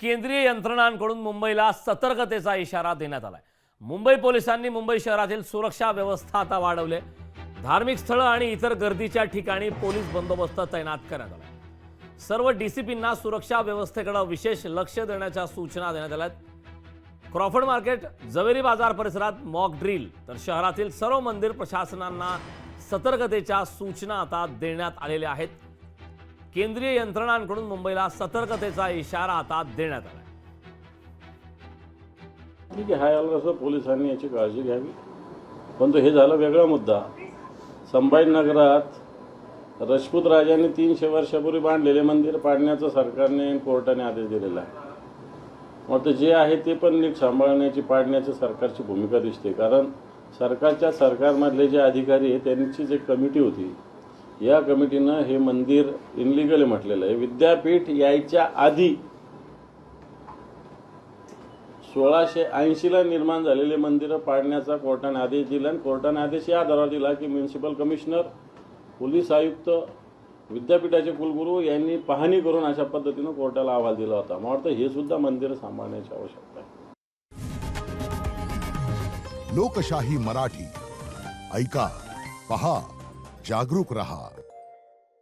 केंद्रीय यंत्रणांकडून मुंबईला सतर्कतेचा इशारा देण्यात आलाय. मुंबई पोलिसांनी मुंबई शहरातील सुरक्षा व्यवस्था आता वाढवले धार्मिक स्थळं आणि इतर गर्दीच्या ठिकाणी पोलीस बंदोबस्त तैनात करण्यात आला सर्व डीसीपींना सुरक्षा व्यवस्थेकडे विशेष लक्ष देण्याच्या सूचना देण्यात आल्या क्रॉफर्ड मार्केट जवेरी बाजार परिसरात मॉक ड्रिल तर शहरातील सर्व मंदिर प्रशासनांना सतर्कतेच्या सूचना आता देण्यात आलेल्या आहेत. केंद्रीय यंत्रणांकडून मुंबईला सतर्कतेचा इशारा आता देण्यात आला ठीक आहे हा कसं पोलिसांनी याची काळजी घ्यावी? परंतु हे झालं वेगळा मुद्दा. संभाजीनगरात राजपूत राजांनी तीनशे वर्षापूर्वी बांधलेले मंदिर पाडण्याचं सरकारने कोर्टाने आदेश दिलेला आहे. मग ते जे आहे ते पण नीट सांभाळण्याची पाडण्याची सरकारची भूमिका दिसते. कारण सरकारच्या सरकारमधले जे अधिकारी आहे त्यांचीच एक कमिटी होती. या कमिटीनं हे मंदिर इनलिगल म्हटलेलं आहे. विद्यापीठ यायच्या आधी सोळाशे ऐंशीला निर्माण झालेले मंदिरं पाडण्याचा कोर्टाने आदेश दिला आणि कोर्टाने आदेश या आधारावर दिला की म्युन्सिपल कमिशनर पोलीस आयुक्त विद्यापीठाचे कुलगुरू यांनी पाहणी करून अशा पद्धतीनं कोर्टाला अहवाल दिला होता. मला वाटतं हे सुद्धा मंदिर सांभाळण्याची आवश्यकता आहे. लोकशाही मराठी. ऐका पहा. जागरूक रहा।